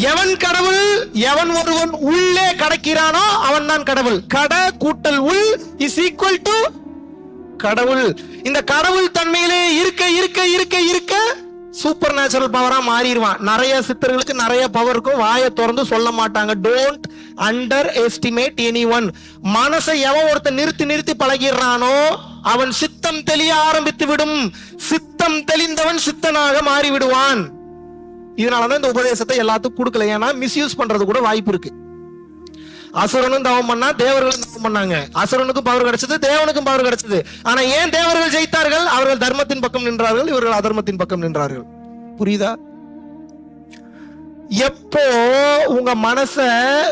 எவன் கடவுள் எவன் ஒருவன் உள்ளே கடக்கிறானோ அவன் தான் கடவுள். கட கூட்டல் உள் இஸ் ஈக்குவல் டு கடவுள். இந்த கடவுள் தன்மையிலே இருக்க இருக்க இருக்க இருக்க சூப்பர் நேச்சுரல் பவரா மாறிடுவான். நிறைய சித்தர்களுக்கு நிறைய பவர் இருக்கும். வாயை திறந்து சொல்ல மாட்டாங்க. Don't underestimate anyone மனசை எவன் ஒருத்தன் நிறுத்தி நிறுத்தி பழகிடுறானோ அவன் சித்தம் தெளிய ஆரம்பித்து விடும் சித்தம் தெளிந்தவன் சித்தனாக மாறிவிடுவான். இதனாலதான் இந்த உபதேசத்தை எல்லாத்துக்கும் கொடுக்கல. ஏன்னா மிஸ்யூஸ் பண்றது கூட வாய்ப்பு இருக்கு. அசுரனும் தவம் பண்ணா தேவர்களும் தவம் பண்ணாங்க. அசுரனுக்கும் பவர் கிடைச்சது தேவனுக்கும் பவர் கிடைச்சது. ஆனா ஏன் தேவர்கள் ஜெயித்தார்கள்? அவர்கள் தர்மத்தின் பக்கம் நின்றார்கள் இவர்கள் அதர்மத்தின் பக்கம் நின்றார்கள். புரியுதா? எப்போ உங்க மனச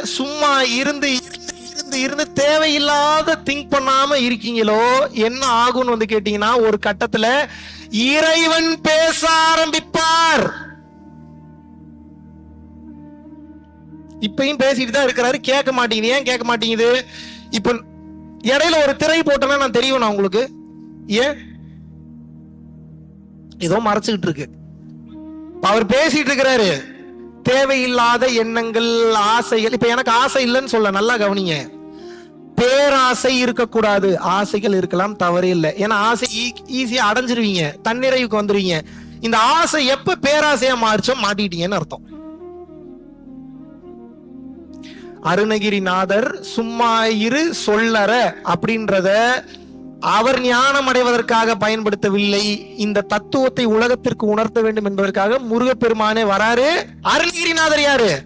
சும்மா இருந்து இருந்து இருந்து இருந்து தேவையில்லாத திங்க் பண்ணாம இருக்கீங்களோ என்ன ஆகும்னு வந்து கேட்டீங்கன்னா ஒரு கட்டத்துல இறைவன் பேச ஆரம்பிப்பார். இப்பயும் பேசிட்டு தான் இருக்கிறாரு. கேட்க மாட்டேங்குது. ஏன் கேட்க மாட்டேங்குது? இப்ப இடையில ஒரு திரை போட்டேன்னா நான் தெரியணும் உங்களுக்கு. ஏன்? ஏதோ மறைச்சுக்கிட்டு இருக்கு. அவர் பேசிட்டு இருக்கிறாரு. தேவையில்லாத எண்ணங்கள் ஆசைகள். இப்ப எனக்கு ஆசை இல்லைன்னு சொல்ல நல்லா கவனிங்க. பேராசை இருக்கக்கூடாது. ஆசைகள் இருக்கலாம் தவறே இல்லை. ஏன்னா ஆசை ஈஸியா அடைஞ்சிருவீங்க. தன்னிறைவுக்கு வந்துருவீங்க. இந்த ஆசை எப்ப பேராசையா மாறிச்சோ மாட்டிட்டீங்கன்னு அர்த்தம். அருணகிரிநாதர் சும்மா இரு சொல்லற அப்படின்றத அவர் ஞானம் அடைவதற்காக பயன்படுத்தவில்லை. இந்த தத்துவத்தை உலகத்திற்கு உணர்த்த வேண்டும் என்பதற்காக முருகப்பெருமானே வராரு. அருணகிரிநாதர் யாரு?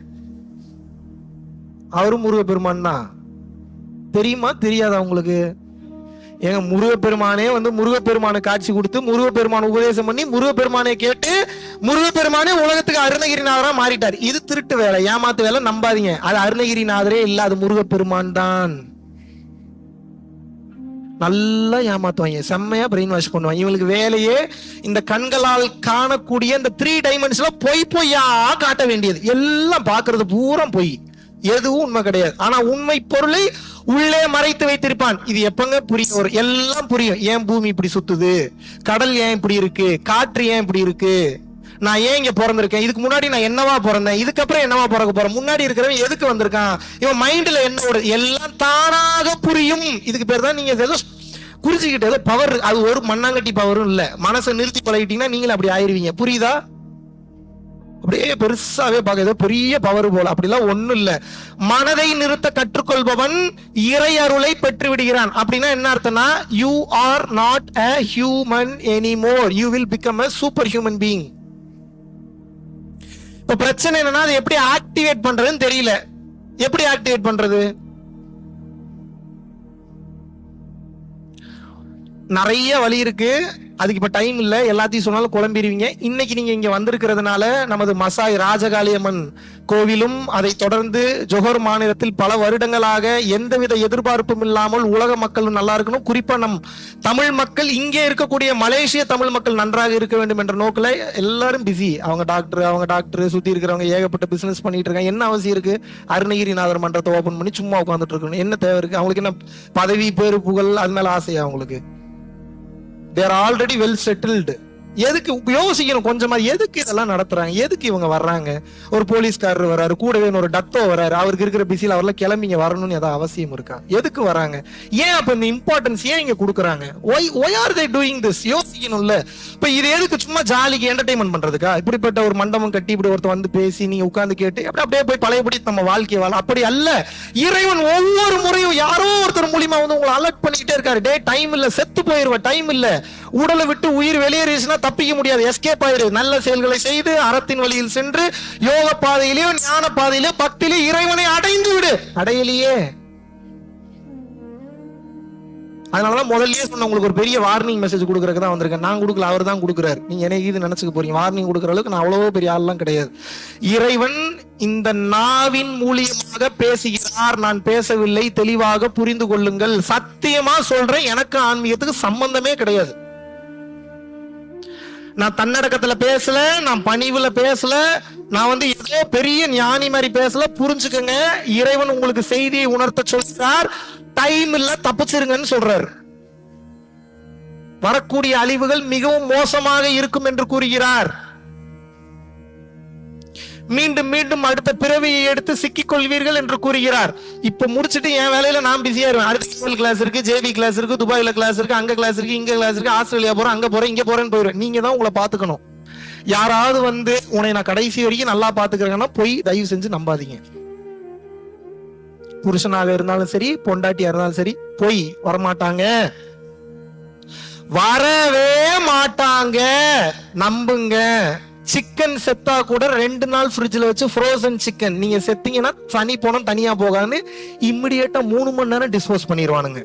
அவரும் முருகப்பெருமான் தான். தெரியுமா? தெரியாதா உங்களுக்கு? எங்க முருகப்பெருமானே வந்து முருகப்பெருமானை காட்சி கொடுத்து முருகப்பெருமான உபதேசம் பண்ணி முருகப்பெருமானை கேட்டு முருகப்பெருமானே உலகத்துக்கு அருணகிரிநாதரா மாறிட்டார். இது திருட்டு வேலை ஏமாத்து வேலை நம்பாதீங்க. அது அருணகிரிநாதரே இல்ல அது முருகப்பெருமான் தான். நல்லா ஏமாத்துவாங்க செம்மையா பிரெயின் வாஷ் பண்ணுவாங்க. இவங்களுக்கு வேலையே இந்த கண்களால் காணக்கூடிய இந்த த்ரீ டைமென்ஷன்ல பொய் பொய்யா காட்ட வேண்டியது. எல்லாம் பாக்குறது பூரா பொய். எதுவும் உண்மை கிடையாது. ஆனா உண்மை பொருளை உள்ளே மறைத்து வைத்திருப்பான். இது எப்பங்க புரியும்? ஒரு எல்லாம் புரியும். ஏன் பூமி இப்படி சுத்துது? கடல் ஏன் இப்படி இருக்கு? காற்று ஏன் இப்படி இருக்கு? நான் ஏன் இங்க பிறந்திருக்கேன்? இதுக்கு முன்னாடி நான் என்னவா பிறந்தேன்? இதுக்கப்புறம் என்னவா பிறக்க போறேன்? முன்னாடி இருக்கிறவன் எதுக்கு வந்திருக்கான்? இவன் மைண்ட்ல என்ன ஒரு எல்லாம் தானாக புரியும். இதுக்கு பேர் தான் நீங்க ஏதோ குறிச்சுக்கிட்டு ஏதோ பவர் அது ஒரு மண்ணாங்கட்டி பவரும் இல்ல. மனசை நிறுத்தி பழகிட்டீங்கன்னா நீங்களும் அப்படி ஆயிருவீங்க. புரியுதா? அப்படியே பெருசாவே பார்க்க ஏதோ பெரிய பவர் போல. அப்படிலாம் ஒண்ணும் இல்ல. மனதை நிறுத்த கற்றுக்கொள்பவன் இறை அருளை பெற்று விடுகிறான் அப்படின்னா என்ன அர்த்தம்னா you are not a human anymore you will become a super human being இப்ப பிரச்சனை என்னன்னா அதை எப்படி ஆக்டிவேட் பண்றதுன்னு தெரியல. எப்படி ஆக்டிவேட் பண்றது? நிறைய வழி இருக்கு. அதுக்கு இப்ப டைம் இல்ல. எல்லாத்தையும் சொன்னாலும் குழம்பிடுவீங்க. இன்னைக்கு நீங்க இங்க வந்திருக்கிறதுனால நமது மசாய் ராஜகாளியம்மன் கோவிலும் அதை தொடர்ந்து ஜொஹர் மாநிலத்தில் பல வருடங்களாக எந்தவித எதிர்பார்ப்பும் இல்லாமல் உலக மக்களும் நல்லா இருக்கணும். குறிப்பா நம் தமிழ் மக்கள் இங்கே இருக்கக்கூடிய மலேசிய தமிழ் மக்கள் நன்றாக இருக்க வேண்டும் என்ற நோக்கில் எல்லாரும் பிஸி அவங்க டாக்டர் அவங்க டாக்டர் சுத்தி இருக்கிறவங்க ஏகப்பட்ட பிசினஸ் பண்ணிட்டு இருக்காங்க. என்ன அவசியம் இருக்கு? அருணகிரிநாதர் மன்றத்தை ஓபன் பண்ணி சும்மா உட்காந்துட்டு இருக்கணும். என்ன தேவை இருக்கு? அவங்களுக்கு என்ன பதவி பேரு புகழ் அது மேல ஆசையா அவங்களுக்கு தேர் ஆல்ரெடி வெல் செட்டில்டு எதுக்கு யோசிக்கணும் கொஞ்சமா எதுக்கு இதெல்லாம் நடத்துறாங்க? எதுக்கு இவங்க வர்றாங்க? ஒரு போலீஸ்காரர் வராரு கூடவே ஒரு டத்தோ வராரு அவருக்கு இருக்கிற பிஸியில் அவரெல்லாம் கிளம்பிங்க வரணும்னு ஏதாவது அவசியம் இருக்கா? எதுக்கு வராங்க? ஏன் அப்ப இந்த இம்பார்ட்டன்ஸ் ஏன் இங்க கொடுக்குறாங்க? Why why are they doing this யோசிக்கணும்ல. இப்ப இது எதுக்கு சும்மா ஜாலிக்கு என்டர்டைன்மெண்ட் பண்றதுக்கா? இப்படிப்பட்ட ஒரு மண்டபம் கட்டி இப்படி ஒருத்தர் வந்து பேசி நீங்க உட்கார்ந்து கேட்டு அப்படி அப்படியே போய் பழையபடி நம்ம வாழ்க்கையை வாழ அப்படி அல்ல. இறைவன் ஒவ்வொரு முறையும் யாரோ ஒருத்தர் மூலியமா வந்து உங்களை அலர்ட் பண்ணிக்கிட்டே இருக்காரு. டே டைம் இல்ல. செத்து போயிருவ டைம் இல்ல. உடலை விட்டு உயிர் வெளியேறிச்சுன்னா தப்பிக்க முடியாது. எஸ்கேப் ஆயிரு. நல்ல செயல்களை செய்து அறத்தின் வழியில் சென்று யோக பாதையிலேயோ ஞான பாதையிலேயோ பக்தியிலே இறைவனை அடைந்து விடு. அடையலையே. அதனாலதான் முதல்லயே சொன்ன உங்களுக்கு ஒரு பெரிய வார்னிங் மெசேஜ் கொடுக்கறதுக்கு தான் வந்திருக்கேன். நான் கொடுக்கல அவர் தான் கொடுக்குறாரு. நீங்க என்ன இது நினைச்சுக்க போறீங்க. வார்னிங் கொடுக்குற அளவுக்கு நான் அவ்வளவோ பெரிய ஆள்லாம் கிடையாது. இறைவன் இந்த நாவின் மூலியமாக பேசுகிறார். நான் பேசவில்லை. தெளிவாக புரிந்து கொள்ளுங்கள். சத்தியமா சொல்றேன். எனக்கு ஆன்மீகத்துக்கு சம்பந்தமே கிடையாது. நான் தன்னடக்கத்துல பேசல நான் பணிவுல பேசல நான் வந்து ஏதோ பெரிய ஞானி மாதிரி பேசல. புரிஞ்சுக்கங்க இறைவன் உங்களுக்கு செய்தியை உணர்த்த சொல்கிறார் டைம் இல்ல தப்பிச்சிருங்கன்னு சொல்றாரு. வரக்கூடிய அழிவுகள் மிகவும் மோசமாக இருக்கும் என்று கூறுகிறார். மீண்டும் மீண்டும் அடுத்த பிறவியை எடுத்து சிக்கிக் கொள்வீர்கள் என்று கூறுகிறார். இப்ப முடிச்சுட்டு என் வேலையில நான் பிஸியா இருவேன் அடுத்த கிளாஸ் இருக்கு ஜேபி கிளாஸ் இருக்கு துபாயில கிளாஸ் இருக்கு அங்க கிளாஸ் இருக்கு இங்க கிளாஸ் இருக்கு ஆஸ்திரேலியா போறேன் அங்க போறேன் இங்க போறேன்னு போயிடுவேன். நீங்க தான் உங்களை பாத்துக்கணும் யாராவது வந்து உன்னை நான் கடைசி வரைக்கும் நல்லா பாத்துக்கிறேன்னா போய் தயவு செஞ்சு நம்பாதீங்க. புருஷனாக இருந்தாலும் சரி பொண்டாட்டியா இருந்தாலும் சரி போய் வரமாட்டாங்க. வரவே மாட்டாங்க. நம்புங்க. சிக்கன் செத்தா கூட ரெண்டு நாள் ஃப்ரிட்ஜில் வச்சு ஃப்ரோசன் சிக்கன் நீங்க செத்தீங்கன்னா தனி போனோம் தனியா போகாதுன்னு இம்மிடியேட்டா மூணு மணி நேரம் டிஸ்போஸ் பண்ணிடுவானுங்க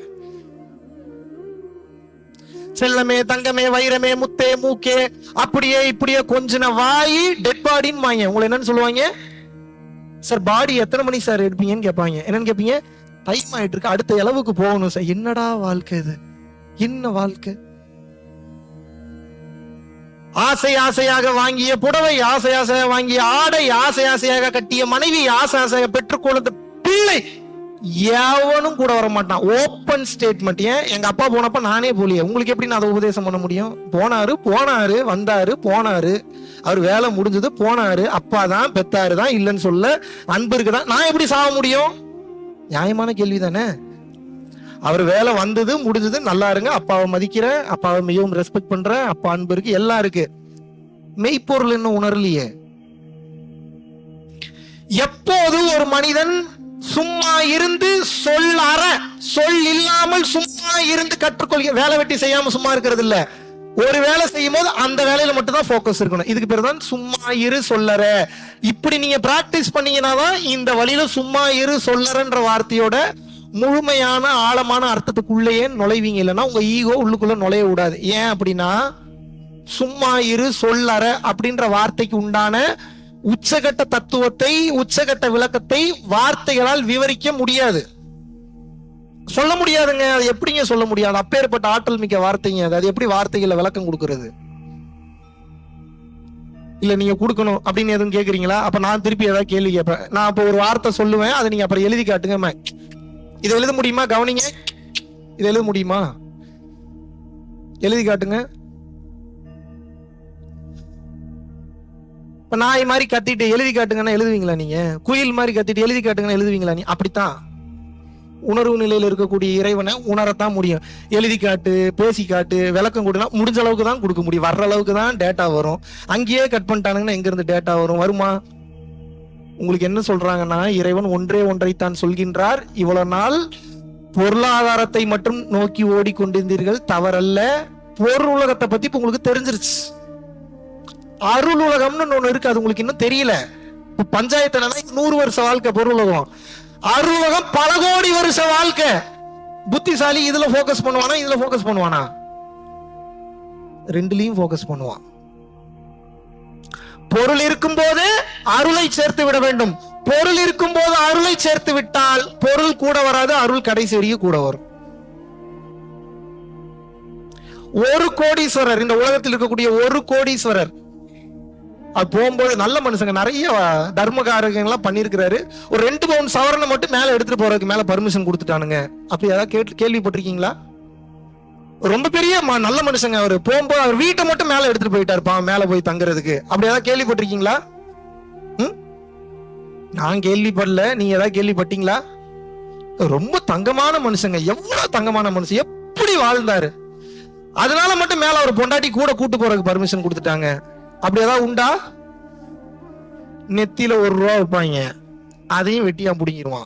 செல்லமே தங்கமே வைரமே முத்தே மூக்கே அப்படியே இப்படியே கொஞ்சின வாய் டெட் பாடின்னு வாங்க. உங்களை என்னன்னு சொல்லுவாங்க? சார் பாடி எத்தனை மணி சார் எடுப்பீங்கன்னு கேட்பாங்க. என்னன்னு கேட்பீங்க? டைம் ஆயிட்டு இருக்கு. அடுத்த அளவுக்கு போகணும் சார் என்னடா வாழ்க்கை இது? என்ன வாழ்க்கை? ஆசை ஆசையாக வாங்கிய புடவை ஆசை ஆசையாக வாங்கிய ஆடை ஆசை ஆசையாக கட்டிய மனைவி ஆசை ஆசையாக பெற்றுக்கொண்ட பிள்ளை எவனும் கூட வர மாட்டான் ஓப்பன் ஸ்டேட்மெண்ட் ஏன்? எங்க அப்பா போனப்ப நானே போலியே. உங்களுக்கு எப்படி நான் அதை உபதேசம் பண்ண முடியும்? போனாரு போனாரு வந்தாரு போனாரு. அவர் வேலை முடிஞ்சது போனாரு. அப்பா தான் பெத்தாரு தான் இல்லைன்னு சொல்ல அன்பு இருக்குதான் நான் எப்படி சாக முடியும்? நியாயமான கேள்வி தானே அவர் வேலை வந்தது முடிஞ்சது நல்லா இருங்க அப்பாவை மதிக்கிறேன் அப்பாவை மிகவும் ரெஸ்பெக்ட் பண்றேன் அப்பா அன்பு இருக்கு எல்லாம் இருக்கு. மெய்ப்பொருள் இன்னும் உணரலையே? எப்போது ஒரு மனிதன் சும்மா இருந்து சொல் அற சொல் இல்லாமல் சும்மா இருந்து கற்றுக்கொள்க வேலை வெட்டி செய்யாம சும்மா இருக்கிறது இல்ல. ஒரு வேலை செய்யும் போது அந்த வேலையில மட்டும் தான் ஃபோக்கஸ் இருக்கணும். இதுக்கு பேர் தான் சும்மா இரு சொல்லற இப்படி நீங்க பிராக்டிஸ் பண்ணீங்கன்னா தான் இந்த வழியில சும்மா இரு சொல்லறன்ற வார்த்தையோட முழுமையான ஆழமான அர்த்தத்துக்குள்ளேயே நுழைவீங்க. இல்லைன்னா உங்க ஈகோ உள்ளுக்குள்ள நுழைய விடாது. ஏன் அப்படின்னா சும்மா இரு சொல்லற அப்படின்ற வார்த்தைக்கு உண்டான உச்சகட்ட தத்துவத்தை உச்சகட்ட விளக்கத்தை வார்த்தைகளால் விவரிக்க முடியாது. சொல்ல முடியாதுங்க. அது எப்படிங்க சொல்ல முடியாது அப்பேற்பட்ட ஆற்றல் மிக்க வார்த்தைங்க அது. அது எப்படி வார்த்தைகளை விளக்கம் கொடுக்கறது? இல்ல நீங்க கொடுக்கணும் அப்படின்னு எதுவும் கேக்குறீங்களா? அப்ப நான் திருப்பி ஏதாவது கேள்வி கேட்பேன். நான் அப்ப ஒரு வார்த்தை சொல்லுவேன் அதை நீங்க அப்புறம் எழுதி காட்டுங்க இதை எழுத முடியுமா? கவனிங்க. இதை எழுத முடியுமா? எழுதி காட்டுங்க. இப்ப நாய் மாதிரி கத்திட்டு எழுதி காட்டுங்கன்னா எழுதுவீங்களா நீங்க? குயில் மாதிரி கத்திட்டு எழுதி காட்டுங்கன்னா எழுதுவீங்களா நீ? அப்படித்தான். உணர்வு நிலையில இருக்கக்கூடிய இறைவனை உணரத்தான் முடியும். எழுதி காட்டு பேசி காட்டு விளக்கம் கொடுனா முடிஞ்ச அளவுக்கு தான் கொடுக்க முடியும். வர்ற அளவுக்கு தான் டேட்டா வரும். அங்கேயே கட் பண்ணிட்டானுங்கன்னா எங்க இருந்து டேட்டா வரும்? வருமா? உங்களுக்கு என்ன சொல்றாங்கன்னா இறைவன் ஒன்றே ஒன்றைத்தான் சொல்கின்றார். இவ்வளவு நாள் பொருளாதாரத்தை மட்டும் நோக்கி ஓடிக்கொண்டிருந்தீர்கள் தவறல்ல. பொருள் உலகத்தை பத்தி இப்ப உங்களுக்கு தெரிஞ்சிருச்சு. அருள் உலகம்னு ஒண்ணு இருக்கு அது உங்களுக்கு இன்னும் தெரியல. இப்ப பஞ்சாயத்து நூறு வருஷ வாழ்க்கை பொருள் உலகம். அருள் உலகம் பல கோடி வருஷ வாழ்க்கை. புத்திசாலி இதுல ஃபோக்கஸ் பண்ணுவானா இதுல ஃபோக்கஸ் பண்ணுவானா? ரெண்டுலயும் ஃபோக்கஸ் பண்ணுவான். பொருள் இருக்கும்போது அருளை சேர்த்து விட வேண்டும். பொருள் இருக்கும்போது அருளை சேர்த்து விட்டால் பொருள் கூட வராது அருள் கடைசி வரைக்கும் கூட வரும். ஒரு கோடீஸ்வரர் இந்த உலகத்தில் இருக்கக்கூடிய ஒரு கோடீஸ்வரர். அது போகும்போது நல்ல மனுஷங்க நிறைய தர்ம காரியங்கள்லாம் பண்ணியிருக்கிறாரு. ஒரு ரெண்டு பவுன் சவரனை மட்டும் மேலே எடுத்துட்டு போறதுக்கு மேலே பர்மிஷன் கொடுத்துட்டானுங்க. அப்படி ஏதாவது கேட்டு கேள்விப்பட்டிருக்கீங்களா? ரொம்ப பெரிய நல்ல மனுஷங்க அவர். போகும்போது அவர் வீட்டை மட்டும் மேல எடுத்துட்டு போயிட்டாருப்பா மேல போய் தங்குறதுக்கு. அப்படி ஏதாவது கேள்விப்பட்டிருக்கீங்களா? ம்? நான் கேள்விப்படல. நீங்க ஏதாவது கேள்விப்பட்டீங்களா? ரொம்ப தங்கமான மனுஷங்க. எவ்வளவு தங்கமான மனுஷன். எப்படி வாழ்ந்தாரு? அதனால மட்டும் மேல அவர் பொண்டாட்டி கூட கூட்டு போறதுக்கு பர்மிஷன் கொடுத்துட்டாங்க. அப்படி ஏதாவது உண்டா? நெத்தியில ஒரு ரூபா வைப்பாங்க. அதையும் வெட்டியா பிடிங்கிடுவான்